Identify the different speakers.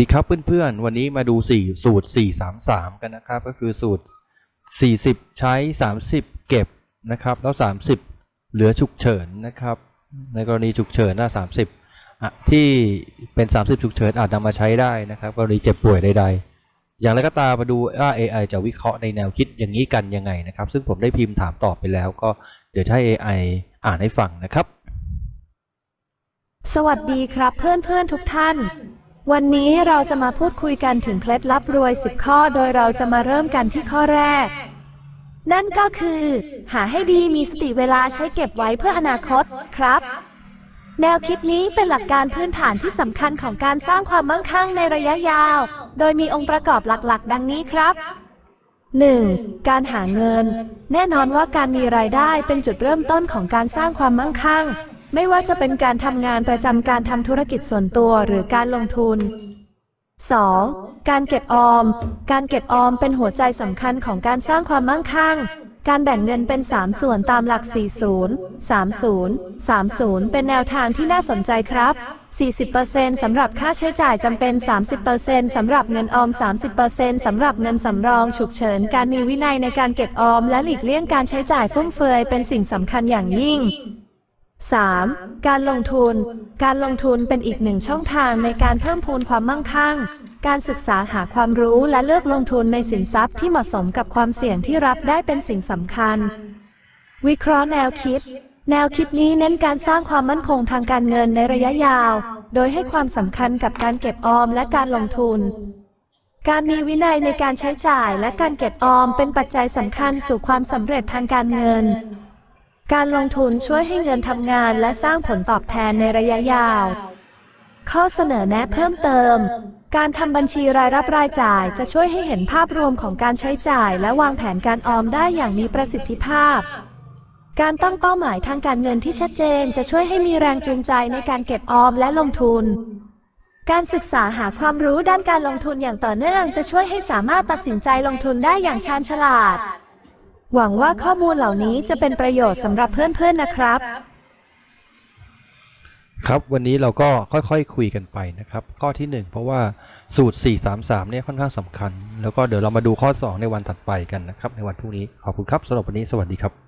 Speaker 1: ดีครับเพื่อนๆ วันนี้มาดู 4 สูตร 433 กันนะครับ ก็คือสูตร 40 ใช้ 30 เก็บนะครับ แล้ว 30 เหลือฉุกเฉินนะครับ ในกรณีฉุกเฉินน่า30ะที่เป็น 30 ฉุกเฉินอาจนำมาใช้ได้นะครับ กรณีเจ็บป่วยใดๆ อย่างไรก็ตามมาดูว่า AI จะวิเคราะห์ในแนวคิดอย่างนี้กันยังไงนะครับ ซึ่งผมได้พิมพ์ถามตอบไปแล้ว ก็เดี๋ยวให้ AI อ่านให้ฟังนะครับ
Speaker 2: สวัสดีครับเพื่อนๆทุกท่าน วันนี้เราจะมาพูดคุยกันถึงเคล็ดลับรวย 10 ข้อ โดยเราจะมาเริ่มกันที่ข้อแรก นั่นก็คือ หาให้ดีมีสติเวลาใช้เก็บไว้เพื่ออนาคตครับ แนวคิดนี้เป็นหลักการพื้นฐานที่สำคัญของการสร้างความมั่งคั่งในระยะยาว โดยมีองค์ประกอบหลักๆ ดังนี้ครับ 1. การหาเงิน แน่นอนว่าการมีรายได้เป็นจุดเริ่มต้นของการสร้างความมั่งคั่ง ไม่ว่าจะเป็นการทำงานประจำการทำธุรกิจส่วนตัวหรือการลงทุน 2. การเก็บออม การเก็บออมเป็นหัวใจสำคัญของการสร้างความมั่งคั่ง การแบ่งเงินเป็น 3 ส่วนตามหลัก 40 30 30 เป็นแนวทางที่น่าสนใจครับ 40%สำหรับค่าใช้จ่ายจำเป็น 30%สำหรับเงินออม 30%สำหรับเงินสำรองฉุกเฉิน การมีวินัยในการเก็บออมและหลีกเลี่ยงการใช้จ่ายฟุ่มเฟือยเป็นสิ่งสำคัญอย่างยิ่ง 3. การลงทุน การลงทุนเป็นอีกหนึ่งช่องทางในการเพิ่มพูนความมั่งคั่ง การศึกษาหาความรู้และเลือกลงทุนในสินทรัพย์ที่เหมาะสมกับความเสี่ยงที่รับได้เป็นสิ่งสำคัญ วิเคราะห์แนวคิด แนวคิดนี้เน้นการสร้างความมั่นคงทางการเงินในระยะยาว โดยให้ความสำคัญกับการเก็บออมและการลงทุน การมีวินัยในการใช้จ่ายและการเก็บออมเป็นปัจจัยสำคัญสู่ความสำเร็จทางการเงิน การลงทุนช่วยให้เงินทำงานและสร้างผลตอบแทนในระยะยาว ข้อเสนอแนะเพิ่มเติม การทำบัญชีรายรับรายจ่ายจะช่วยให้เห็นภาพรวมของการใช้จ่ายและวางแผนการออมได้อย่างมีประสิทธิภาพ การตั้งเป้าหมายทางการเงินที่ชัดเจนจะช่วยให้มีแรงจูงใจในการเก็บออมและลงทุน การศึกษาหาความรู้ด้านการลงทุนอย่างต่อเนื่อง จะช่วยให้สามารถตัดสินใจลงทุนได้อย่างชาญฉลาด หวังว่าข้อมูลเหล่านี้จะเป็นประโยชน์สำหรับเพื่อนๆนะครับ
Speaker 1: ครับวันนี้เราก็ค่อยๆคคุยกันไปนะครับ ข้อที่ 1 เพราะว่าสูตร 433 เนี่ยค่อนข้างสำคัญ แล้วก็เดี๋ยวเรามาดูข้อ 2 ในวันถัดไปกันนะครับ ในวันพรุ่งนี้ขอบคุณครับสำหรับวันนี้สวัสดีครับ